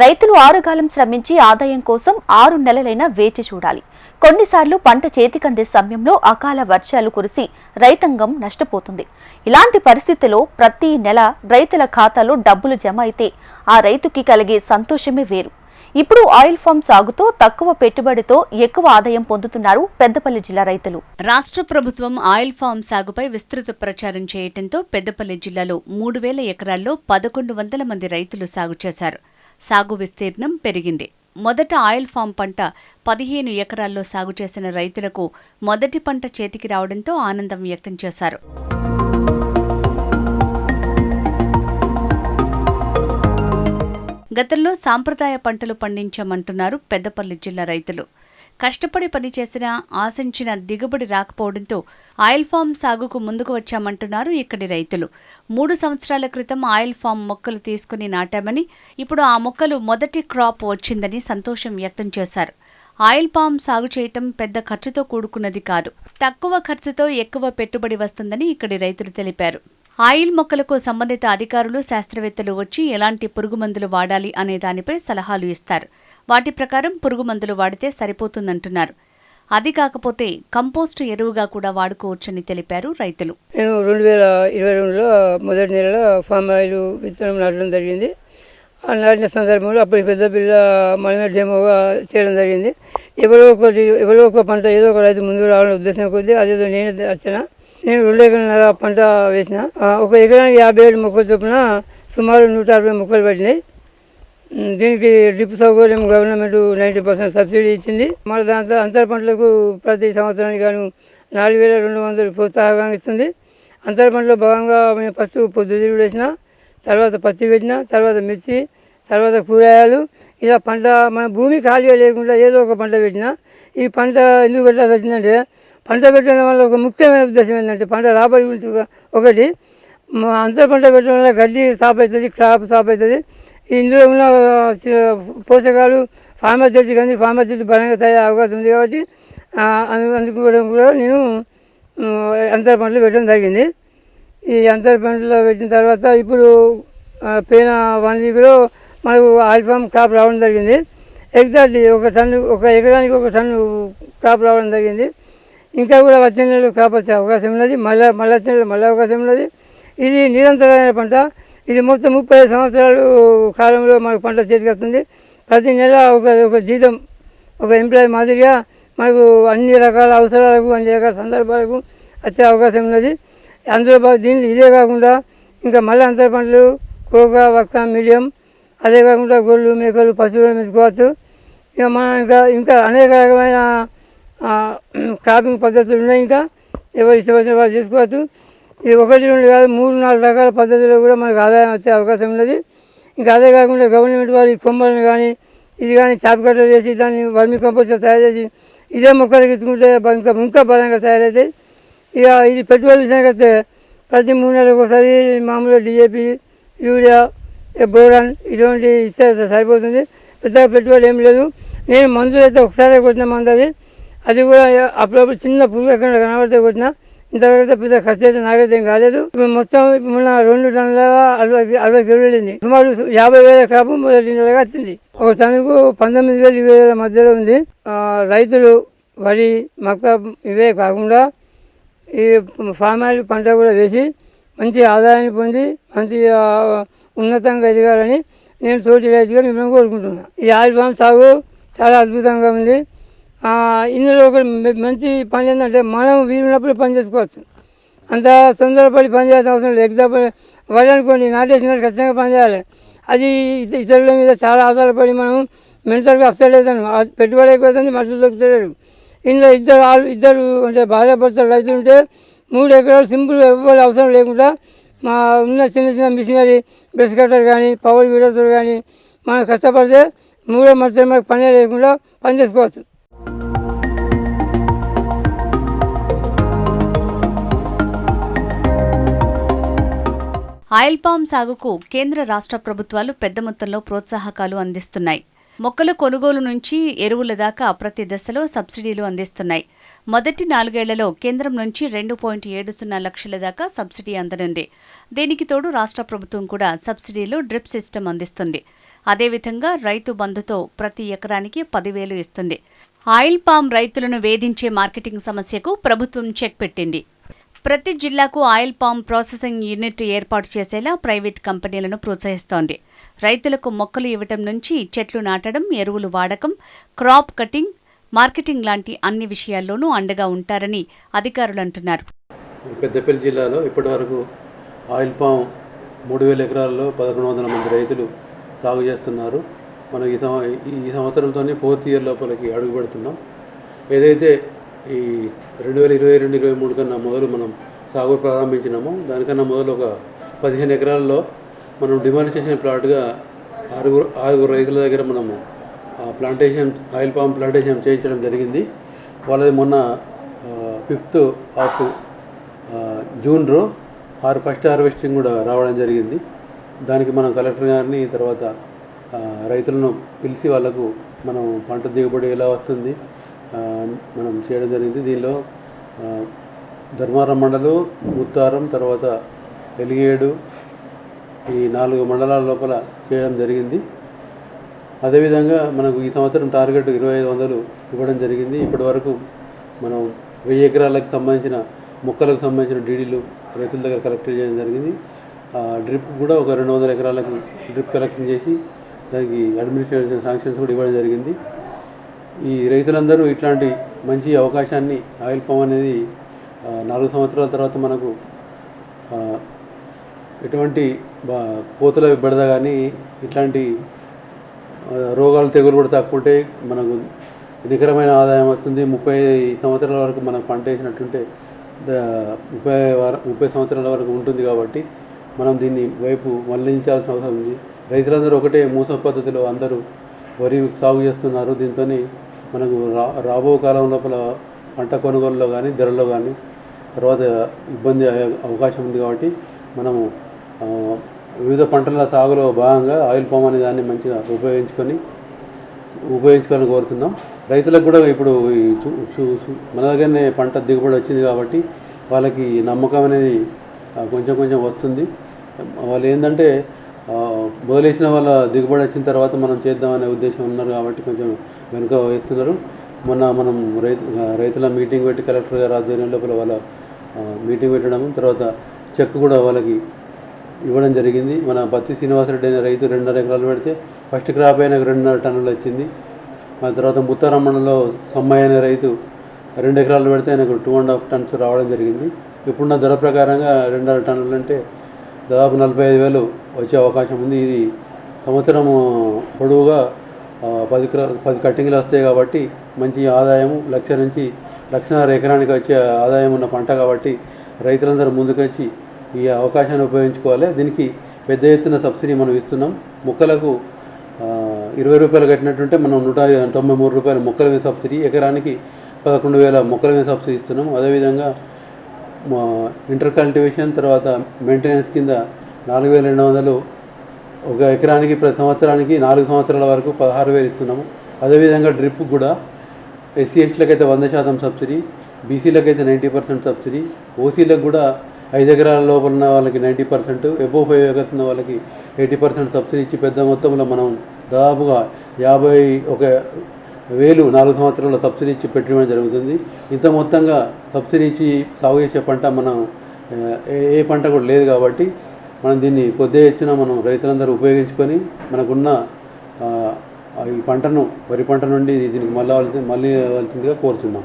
రైతులు ఆరుగాలం శ్రమించి ఆదాయం కోసం ఆరు నెలలైనా వేచి చూడాలి. కొన్నిసార్లు పంట చేతికందే సమయంలో అకాల వర్షాలు కురిసి రైతాంగం నష్టపోతుంది. ఇలాంటి పరిస్థితిలో ప్రతి నెల రైతుల ఖాతాలో డబ్బులు జమ అయితే ఆ రైతుకి కలిగే సంతోషమే వేరు. ఇప్పుడు ఆయిల్ ఫామ్ సాగుతో తక్కువ పెట్టుబడితో ఎక్కువ ఆదాయం పొందుతున్నారు పెద్దపల్లి జిల్లా రైతులు. రాష్ట్ర ప్రభుత్వం ఆయిల్ ఫామ్ సాగుపై విస్తృత ప్రచారం చేయడంతో పెద్దపల్లి జిల్లాలో మూడు వేల ఎకరాల్లో పదకొండు వందల మంది రైతులు సాగు చేశారు. సాగు విస్తీర్ణం పెరిగింది. మొదట ఆయిల్ ఫామ్ పంట పదిహేను ఎకరాల్లో సాగు చేసిన రైతులకు మొదటి పంట చేతికి రావడంతో ఆనందం వ్యక్తం చేశారు. గతంలో సాంప్రదాయ పంటలు పండించామంటున్నారు పెద్దపల్లి జిల్లా రైతులు. కష్టపడి పనిచేసినా ఆశించిన దిగుబడి రాకపోవడంతో ఆయిల్ ఫామ్ సాగుకు ముందుకు వచ్చామంటున్నారు ఇక్కడి రైతులు. మూడు సంవత్సరాల క్రితం ఆయిల్ ఫామ్ మొక్కలు తీసుకుని నాటామని ఇప్పుడు ఆ మొక్కలు మొదటి క్రాప్ వచ్చిందని సంతోషం వ్యక్తం చేశారు. ఆయిల్ పామ్ సాగు చేయటం పెద్ద ఖర్చుతో కూడుకున్నది కాదు. తక్కువ ఖర్చుతో ఎక్కువ పెట్టుబడి వస్తుందని ఇక్కడి రైతులు తెలిపారు. ఆయిల్ మొక్కలకు సంబంధిత అధికారులు శాస్త్రవేత్తలు వచ్చి ఎలాంటి పురుగుమందులు వాడాలి అనే దానిపై సలహాలు ఇస్తారు. వాటి ప్రకారం పురుగు మందులు వాడితే సరిపోతుందంటున్నారు. అది కాకపోతే కంపోస్ట్ ఎరువుగా కూడా వాడుకోవచ్చని తెలిపారు రైతులు. నేను రెండు వేల ఇరవై రెండులో మొదటి నెలలో ఫామ్ ఆయిల్ విత్తనం నాటడం జరిగింది. ఆ నాటిన సందర్భంలో అప్పుడు పెద్ద పిల్ల మనమే డెమోగా చేయడం జరిగింది. ఎవరో ఒకటి ఎవరో ఒక పంట ఏదో ఒక రైతు ముందుకు రావాలని ఉద్దేశం కొద్దీ అదేదో నేను వచ్చిన నేను రెండు ఎకరాల పంట వేసిన. ఒక ఎకరానికి యాభై ఏడు మొక్కలు చొప్పున సుమారు నూట అరవై మొక్కలు పడినాయి దీనికి డ్రిప్ సౌకర్యం గవర్నమెంట్ నైంటీ పర్సెంట్ సబ్సిడీ ఇచ్చింది. మన దాంట్లో అంతర పంటలకు ప్రతి సంవత్సరానికి గాను నాలుగు వేల రెండు వందలు ప్రోత్సాహం ఇస్తుంది. అంతర పంటలో భాగంగా మేము ఫస్ట్ పొద్దుతిరుగుడు వేసిన తర్వాత పత్తి పెట్టిన తర్వాత మిర్చి తర్వాత కూరగాయలు. ఇలా పంట మన భూమి ఖాళీగా లేకుండా ఏదో ఒక పంట పెట్టిన. ఈ పంట ఎందుకు పెట్టాల్సి వచ్చిందంటే పంట పెట్టడం వల్ల ఒక ముఖ్యమైన ఉద్దేశం ఏంటంటే పంట రాబడి గురించి ఒకటి. అంతర పంట పెట్టడం వల్ల గడ్డి సాప్ అవుతుంది క్రాప్ సాప్ అవుతుంది ఇందులో ఉన్న పోషకాలు ఫార్మర్ కానీ ఫార్మర్ బలంగా తయారు అవకాశం ఉంది కాబట్టి అందుకోవడం కూడా నేను అంతర పంటలు పెట్టడం జరిగింది. ఈ అంతర పంటలు పెట్టిన తర్వాత ఇప్పుడు ఆ, వన్ వీక్లో మనకు ఆయిల్ ఫామ్ క్రాప్ రావడం జరిగింది. ఎగ్జాక్ట్లీ ఒక టన్ను ఒక ఎకరానికి ఒక టన్ను క్రాప్ రావడం జరిగింది. ఇంకా కూడా వచ్చే నెలలో క్రాప్ వచ్చే అవకాశం ఉన్నది. మళ్ళీ మళ్ళీ వచ్చే నెలలో మళ్ళీ అవకాశం ఉన్నది. ఇది నిరంతరమైన పంట. ఇది మొత్తం ముప్పై సంవత్సరాలు కాలంలో మనకు పంట చేతికి వస్తుంది. ప్రతి నెల ఒక ఒక జీతం ఒక ఎంప్లాయీ మాదిరిగా మనకు అన్ని రకాల అవసరాలకు అన్ని రకాల సందర్భాలకు వచ్చే అవకాశం ఉన్నది. అందులో దీనికి ఇదే కాకుండా ఇంకా మళ్ళీ అంతర పంటలు కోక వక్క మీడియం అదే కాకుండా గొర్రెలు మేకలు పశువులు మెచ్చుకోవచ్చు ఇక మనం ఇంకా ఇంకా అనేక రకమైన క్రాపింగ్ పద్ధతులు ఉన్నాయి. ఇంకా ఎవరు ఇష్టపడిన వాళ్ళు చేసుకోవచ్చు. ఇది ఒకటి రెండు కాదు మూడు నాలుగు రకాల పద్ధతిలో కూడా మనకు ఆదాయం వచ్చే అవకాశం ఉన్నది. ఇంకా అదే కాకుండా గవర్నమెంట్ వారు ఈ కొమ్మలను కానీ ఇది కానీ చాపకట్టలు చేసి దాన్ని వర్మి కంపోస్ట్గా తయారు చేసి ఇదే మొక్కలకి ఇచ్చుకుంటే ఇంకా ఇంకా బలంగా తయారవుతాయి. ఇక ఇది పెట్టుబడి విషయానికి వస్తే ప్రతి మూడు నెలలకు ఒకసారి మామూలుగా డిఏపి యూరియా బోరాన్ ఇటువంటి ఇస్తే సరిపోతుంది. పెద్దగా పెట్టుబడి ఏం లేదు. నేను మందులు అయితే ఒకసారి కొట్టిన మందు అది. అది కూడా అప్పుడప్పుడు చిన్న పురుగు ఎక్కడ కనబడితే కొట్టినా ఇంతవరకు పెద్ద ఖర్చు అయితే నాకైతే కాలేదు. ఇప్పుడు మొత్తం మొన్న రెండు టన్నుల అరవై అరవై కిలోలు సుమారు యాభై వేల క్రాప్ మొదటి నెలగా వచ్చింది. ఒక టన్నుకు పంతొమ్మిది వేలు ఇరవై వేల మధ్యలో ఉంది. రైతులు వరి మక్క ఇవే కాకుండా ఈ ఫామ్ ఆయిల్ పంట కూడా వేసి మంచి ఆదాయాన్ని పొంది మంచి ఉన్నతంగా ఎదగాలని నేను తోటి రైతుగా మిమ్మల్ని కోరుకుంటున్నాను ఈ ఆయిల్ ఫామ్ సాగు చాలా అద్భుతంగా ఉంది. ఇందులో ఒక మంచి పని ఏంటంటే మనం వీలున్నప్పుడు పని చేసుకోవచ్చు. అంత తొందరపడి పని చేయాల్సిన అవసరం లేదు. ఎగ్జాంపుల్ వరి అనుకోండి నాటేసినట్టు ఖచ్చితంగా పని చేయాలి. అది ఇతరుల మీద చాలా ఆధారపడి మనం మెంటల్గా అప్సెట్ అవుతాను పెట్టుబడి అయిపోతుంది మనుషులు దొరుకుతలేరు. ఇందులో ఇద్దరు ఆళ్ళు ఇద్దరు అంటే భార్యాభర్తలు రైతులు ఉంటే మూడు ఎకరాలు సింపుల్ ఎవ్వరు అవసరం లేకుండా మా ఉన్న చిన్న చిన్న మిషనరీ బ్రష్ కట్టర్ కానీ పవర్ వీడర్స్ కానీ మనం కష్టపడితే మూడో మధ్య మనకు పని లేకుండా పని చేసుకోవచ్చు. ఆయిల్ పామ్ సాగుకు కేంద్ర రాష్ట్ర ప్రభుత్వాలు పెద్ద మొత్తంలో ప్రోత్సాహకాలు అందిస్తున్నాయి. మొక్కల కొనుగోలు నుంచి ఎరువుల దాకా ప్రతి దశలో సబ్సిడీలు అందిస్తున్నాయి. మొదటి నాలుగేళ్ళలో కేంద్రం నుంచి రెండు పాయింట్ ఏడు సున్నా లక్షల దాకా సబ్సిడీ అందనుంది. దీనికి తోడు రాష్ట్ర ప్రభుత్వం కూడా సబ్సిడీలో డ్రిప్ సిస్టమ్ అందిస్తుంది. అదేవిధంగా రైతు బంధుతో ప్రతి ఎకరానికి పదివేలు ఇస్తుంది. ఆయిల్ పామ్ రైతులను వేధించే మార్కెటింగ్ సమస్యకు ప్రభుత్వం చెక్ పెట్టింది. ప్రతి జిల్లాకు ఆయిల్ పామ్ ప్రాసెసింగ్ యూనిట్ ఏర్పాటు చేసేలా ప్రైవేట్ కంపెనీలను ప్రోత్సహిస్తోంది. రైతులకు మొక్కలు ఇవ్వటం నుంచి చెట్లు నాటడం ఎరువులు వాడకం క్రాప్ కటింగ్ మార్కెటింగ్ లాంటి అన్ని విషయాల్లోనూ అండగా ఉంటారని అధికారులు అంటున్నారు. పెద్దపల్లి జిల్లాలో ఇప్పటివరకు ఆయిల్ పామ్ మూడు వేల ఎకరాల్లో పదకొండు వందల మంది రైతులు సాగు చేస్తున్నారు. మనం ఈ సంవ ఈ సంవత్సరంతో ఫోర్త్ ఇయర్ లోపలికి అడుగు పెడుతున్నాం ఏదైతే ఈ రెండు వేల ఇరవై రెండు ఇరవై మూడు కన్నా మొదలు మనం సాగు ప్రారంభించినాము. దానికన్నా మొదలు ఒక పదిహేను ఎకరాల్లో మనం డిమాలిటేషన్ ప్లాట్గా ఆరుగురు ఆరుగురు రైతుల దగ్గర మనము ప్లాంటేషన్ ఆయిల్ పామ్ ప్లాంటేషన్ చేయించడం జరిగింది. వాళ్ళది మొన్న ఫిఫ్త్ ఆఫ్ జూన్లో ఆరు ఫస్ట్ హార్వెస్టింగ్ కూడా రావడం జరిగింది. దానికి మనం కలెక్టర్ గారిని తర్వాత రైతులను పిలిచి వాళ్ళకు మనం పంట దిగుబడి ఎలా వస్తుంది మనం చేయడం జరిగింది. దీనిలో ధర్మారం మండలు ముత్తారం తర్వాత ఎలిగేడు ఈ నాలుగు మండలాల లోపల చేయడం జరిగింది. అదేవిధంగా మనకు ఈ సంవత్సరం టార్గెట్ ఇరవై ఐదు వందలు ఇవ్వడం జరిగింది. ఇప్పటి వరకు మనం వెయ్యి ఎకరాలకు సంబంధించిన మొక్కలకు సంబంధించిన డీడీలు రైతుల దగ్గర కలెక్ట్ చేయడం జరిగింది. ఆ డ్రిప్ కూడా ఒక రెండు వందల ఎకరాలకు డ్రిప్ కలెక్షన్ చేసి దానికి అడ్మినిస్ట్రేషన్ శాంక్షన్స్ కూడా ఇవ్వడం జరిగింది. ఈ రైతులందరూ ఇట్లాంటి మంచి అవకాశాన్ని ఆయిల్ పామ్ అనేది నాలుగు సంవత్సరాల తర్వాత మనకు ఎటువంటి బా బెడద కానీ ఇట్లాంటి రోగాలు తెగులు కూడా తక్కుంటే మనకు నికరమైన ఆదాయం వస్తుంది. ముప్పై సంవత్సరాల వరకు మనం పంట వేసినట్టుంటే ముప్పై వారం ముప్పై సంవత్సరాల వరకు ఉంటుంది కాబట్టి మనం దీన్ని వైపు మళ్ళించాల్సిన అవసరం ఉంది. రైతులందరూ ఒకటే మూస పద్ధతిలో అందరూ వరి సాగు చేస్తున్నారు. దీంతో మనకు రా రాబో కాలం లోపల పంట కొనుగోలులో కానీ ధరల్లో కానీ తర్వాత ఇబ్బంది అయ్యే అవకాశం ఉంది కాబట్టి మనము వివిధ పంటల సాగులో భాగంగా ఆయిల్ పామ్ అనే దాన్ని మంచిగా ఉపయోగించుకొని ఉపయోగించుకోవాలని కోరుతున్నాం. రైతులకు కూడా ఇప్పుడు మన దగ్గరనే పంట దిగుబడి వచ్చింది కాబట్టి వాళ్ళకి నమ్మకం అనేది కొంచెం కొంచెం వస్తుంది. వాళ్ళు ఏంటంటే మొదలేసిన వాళ్ళ దిగుబడి వచ్చిన తర్వాత మనం చేద్దామనే ఉద్దేశం ఉన్నారు కాబట్టి కొంచెం వెనుక వేస్తున్నారు మొన్న మనం రైతు రైతుల మీటింగ్ పెట్టి కలెక్టర్ గారు ఆధ్వర్యం లోపల వాళ్ళ మీటింగ్ పెట్టడం తర్వాత చెక్ కూడా వాళ్ళకి ఇవ్వడం జరిగింది. మన పత్తి శ్రీనివాసరెడ్డి అయిన రైతు రెండున్నర ఎకరాలు పెడితే ఫస్ట్ క్రాప్ అయిన రెండున్నర టన్నులు వచ్చింది. ఆ తర్వాత ముత్తారమ్మలో సమ్మయ్య అనే రైతు రెండు ఎకరాలు పెడితే ఆయనకు టూ అండ్ హాఫ్ టన్స్ రావడం జరిగింది. ఇప్పుడున్న ధర ప్రకారంగా రెండున్నర టన్నులు అంటే దాదాపు నలభై ఐదు వేలు వచ్చే అవకాశం ఉంది. ఇది సంవత్సరం పొడవుగా పది క్ర పది కట్టింగ్లు వస్తాయి కాబట్టి మంచి ఆదాయం లక్ష నుంచి లక్షన్నర ఎకరానికి వచ్చే ఆదాయం ఉన్న పంట కాబట్టి రైతులందరూ ముందుకొచ్చి ఈ అవకాశాన్ని ఉపయోగించుకోవాలి. దీనికి పెద్ద ఎత్తున సబ్సిడీ మనం ఇస్తున్నాం. మొక్కలకు ఇరవై రూపాయలు కట్టినట్టుంటే మనం నూట తొంభై మూడు రూపాయల మొక్కల మీద సబ్సిడీ ఎకరానికి పదకొండు వేల మొక్కల మీద సబ్సిడీ ఇస్తున్నాం. అదేవిధంగా మా ఇంటర్ కల్టివేషన్ తర్వాత మెయింటెనెన్స్ కింద నాలుగు వేల రెండు వందలు ఒక ఎకరానికి ప్రతి సంవత్సరానికి నాలుగు సంవత్సరాల వరకు పదహారు వేలు ఇస్తున్నాము. అదేవిధంగా డ్రిప్ కూడా ఎస్సీ ఎస్టీలకు అయితే వంద శాతం సబ్సిడీ బీసీలకు అయితే నైంటీ పర్సెంట్ సబ్సిడీ ఓసీలకు కూడా ఐదు ఎకరాల లోపల ఉన్న వాళ్ళకి ninety percent above five acres ఉన్న వాళ్ళకి ఎయిటీ పర్సెంట్ సబ్సిడీ ఇచ్చి పెద్ద మొత్తంలో మనం దాదాపుగా యాభై ఒక వేలు నాలుగు సంవత్సరాల సబ్సిడీ ఇచ్చి పెట్టడం జరుగుతుంది. ఇంత మొత్తంగా సబ్సిడీ ఇచ్చి సాగు చేసే పంట మనం ఏ పంట కూడా లేదు కాబట్టి మనం దీన్ని కొద్ది ఎత్తున మనం రైతులందరూ ఉపయోగించుకొని మనకున్న ఈ పంటను వరి పంట నుండి దీనికి మళ్ళవలసి మళ్ళీ వలసిందిగా కోరుతున్నాం